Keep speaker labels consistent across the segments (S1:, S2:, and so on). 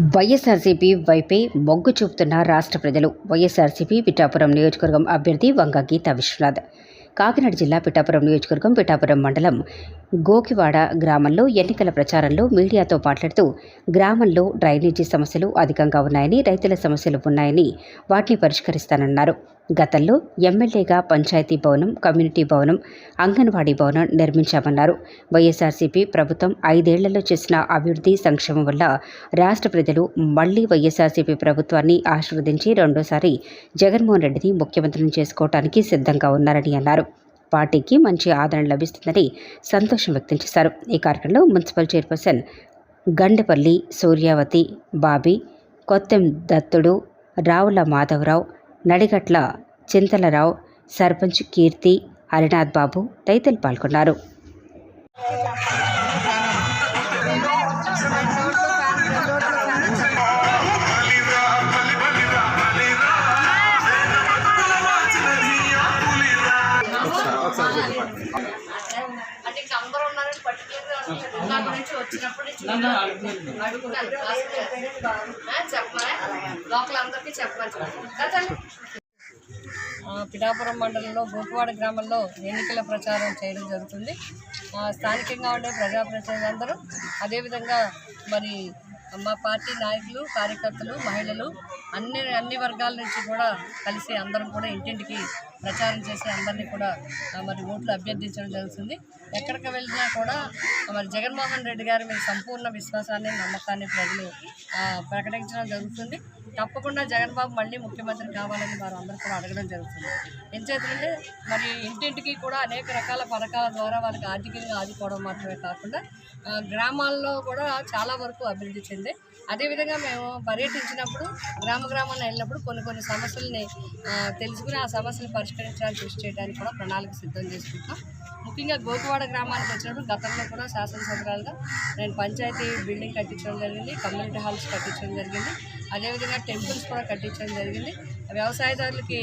S1: వైఎస్ఆర్సీపీ వైపే మొగ్గు చూపుతున్న రాష్ట్ర ప్రజలు. వైఎస్ఆర్సీపీ పిఠాపురం నియోజకవర్గం అభ్యర్థి వంగ గీతా విశ్వనాథ్. కాకినాడ జిల్లా పిఠాపురం నియోజకవర్గం పిఠాపురం మండలం గోకివాడ గ్రామంలో ఎన్నికల ప్రచారంలో మీడియాతో మాట్లాడుతూ గ్రామంలో డ్రైనేజీ సమస్యలు అధికంగా ఉన్నాయని రైతుల సమస్యలు ఉన్నాయని వాటిని పరిష్కరిస్తానన్నారు. గతంలో ఎమ్మెల్యేగా పంచాయతీ భవనం కమ్యూనిటీ భవనం అంగన్వాడీ భవనం నిర్మించామన్నారు. వైఎస్ఆర్సీపీ ప్రభుత్వం ఐదేళ్ళలో చేసిన అభివృద్ధి సంక్షేమం వల్ల రాష్ట్ర ప్రజలు మళ్ళీ వైఎస్ఆర్సీపీ ప్రభుత్వాన్ని ఆశీర్వదించి రెండోసారి జగన్మోహన్ రెడ్డిని ముఖ్యమంత్రిని చేసుకోవటానికి సిద్ధంగా ఉన్నారని అన్నారు. పార్టీకి మంచి ఆదరణ లభిస్తుందని సంతోషం వ్యక్తం చేశారు. ఈ కార్యక్రమంలో మున్సిపల్ చైర్పర్సన్ గండపల్లి సూర్యావతి బాబీ కొత్తెం దత్తుడు రావుల మాధవరావు నడిగట్ల చింతలరావు సర్పంచ్ కీర్తి హరినాథ్ బాబు తదితరులు పాల్గొన్నారు.
S2: అంటే పిఠాపురం మండలంలో గోపివాడ గ్రామంలో ఎన్నికల ప్రచారం చేయడం జరుగుతుంది. స్థానికంగా ఉండే ప్రజాప్రతినిధులందరూ అదేవిధంగా మరి మా పార్టీ నాయకులు కార్యకర్తలు మహిళలు అన్ని అన్ని వర్గాల నుంచి కూడా కలిసి అందరం కూడా ఇంటింటికి ప్రచారం చేసి అందరినీ కూడా మరి ఓట్లు అభ్యర్థించడం జరుగుతుంది. ఎక్కడికి వెళ్ళినా కూడా మరి జగన్మోహన్ రెడ్డి గారి మీద సంపూర్ణ విశ్వాసాన్ని నమ్మకాన్ని ప్రజలు ప్రకటించడం జరుగుతుంది. తప్పకుండా జగన్ బాబు మళ్ళీ ముఖ్యమంత్రి కావాలని వారు అందరూ కూడా అడగడం జరుగుతుంది. ఎంచేతంటే మరి ఇంటింటికి కూడా అనేక రకాల పథకాల ద్వారా వారికి ఆర్థికంగా ఆదుకోవడం మాత్రమే కాకుండా గ్రామాల్లో కూడా చాలా వరకు అభివృద్ధి చెంది అదేవిధంగా మేము పర్యటించినప్పుడు గ్రామ గ్రామాల్లో వెళ్ళినప్పుడు కొన్ని కొన్ని సమస్యల్ని తెలుసుకుని ఆ సమస్యలు పరిష్కరించడానికి కృషి చేయడానికి కూడా ప్రణాళిక సిద్ధం చేసుకుంటాం ముఖ్యంగా గోకువాడ గ్రామానికి వచ్చినప్పుడు గతంలో కూడా శాసనసభ్యురాలుగా నేను పంచాయతీ బిల్డింగ్ కట్టించడం జరిగింది కమ్యూనిటీ హాల్స్ కట్టించడం జరిగింది అదేవిధంగా టెంపుల్స్ కూడా కట్టించడం జరిగింది. వ్యవసాయదారులకి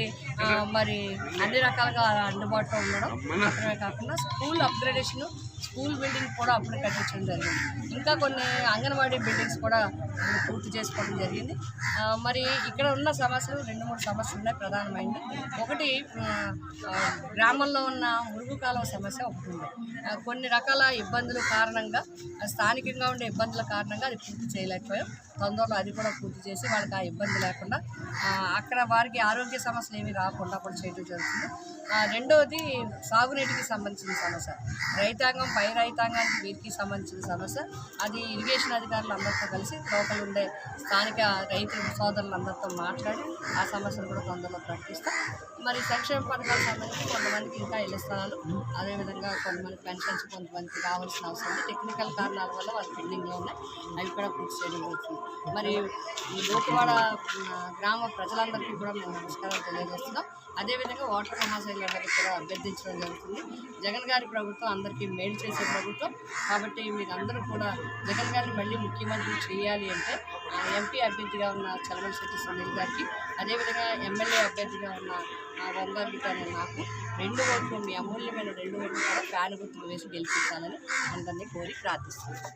S2: మరి అన్ని రకాలుగా అందుబాటులో ఉండడం. మాత్రమే కాకుండా స్కూల్ అప్గ్రేడేషన్ స్కూల్ బిల్డింగ్ కూడా అప్పుడు కట్టించడం జరిగింది. ఇంకా కొన్ని అంగన్వాడీ బిల్డింగ్స్ కూడా పూర్తి చేసుకోవడం జరిగింది. మరి ఇక్కడ ఉన్న సమస్యలు రెండు మూడు సమస్యలు ఉన్నాయి ప్రధానమైనది ఒకటి గ్రామంలో ఉన్న మురుగు కాలువ సమస్య ఒకటి ఉంది. కొన్ని రకాల ఇబ్బందుల కారణంగా స్థానికంగా ఉండే ఇబ్బందుల కారణంగా అది పూర్తి చేయలేకపోయాం. తొందరలో అది కూడా పూర్తి చేసి వాళ్ళకి ఆ ఇబ్బంది లేకుండా అక్కడ వారికి ఆరోగ్య సమస్యలు ఏమీ రాకుండా కూడా చేయడం జరుగుతుంది. ఆ, రెండవది సాగునీటికి సంబంధించిన సమస్య. రైతాంగం పై రైతాంగానికి వీరికి సంబంధించిన సమస్య. అది ఇరిగేషన్ అధికారులు అందరితో కలిసి లోపల ఉండే స్థానిక రైతు సోదరులందరితో మాట్లాడి ఆ సమస్యను కూడా తొందరలో ప్రకటిస్తాం మరి సంక్షేమ పథకాలకు సంబంధించి కొంతమందికి ఇంకా ఇళ్ళ స్థలాలు అదేవిధంగా కొంతమంది పెన్షన్స్ కొంతమందికి రావాల్సిన అవసరం ఉంది. టెక్నికల్ కారణాల వల్ల వాళ్ళు పెండింగ్లో ఉన్నాయి. అవి కూడా పూర్తి చేయడం జరుగుతుంది. మరి ఈ గ్రామ ప్రజలందరికీ కూడా మేము నమస్కారాలు తెలియజేస్తున్నాం. అదేవిధంగా ఓటర్ మహాశైలందరికీ కూడా అభ్యర్థించడం జరుగుతుంది. జగన్ గారి ప్రభుత్వం అందరికీ మేలు చేసే ప్రభుత్వం. కాబట్టి మీరు అందరూ కూడా జగన్ గారిని మళ్ళీ ముఖ్యమంత్రి చేయాలి అంటే ఎంపీ అభ్యర్థిగా ఉన్న చలమల శెట్టి సునీల్ గారికి అదేవిధంగా ఎమ్మెల్యే అభ్యర్థిగా ఉన్న ఆ, నాకు రెండు ఓట్లు మీ అమూల్యమైన రెండు ఓట్లు కూడా ఫ్యాన్ గుర్తులు వేసి గెలిపించాలని అందరినీ కోరి ప్రార్థిస్తున్నాను.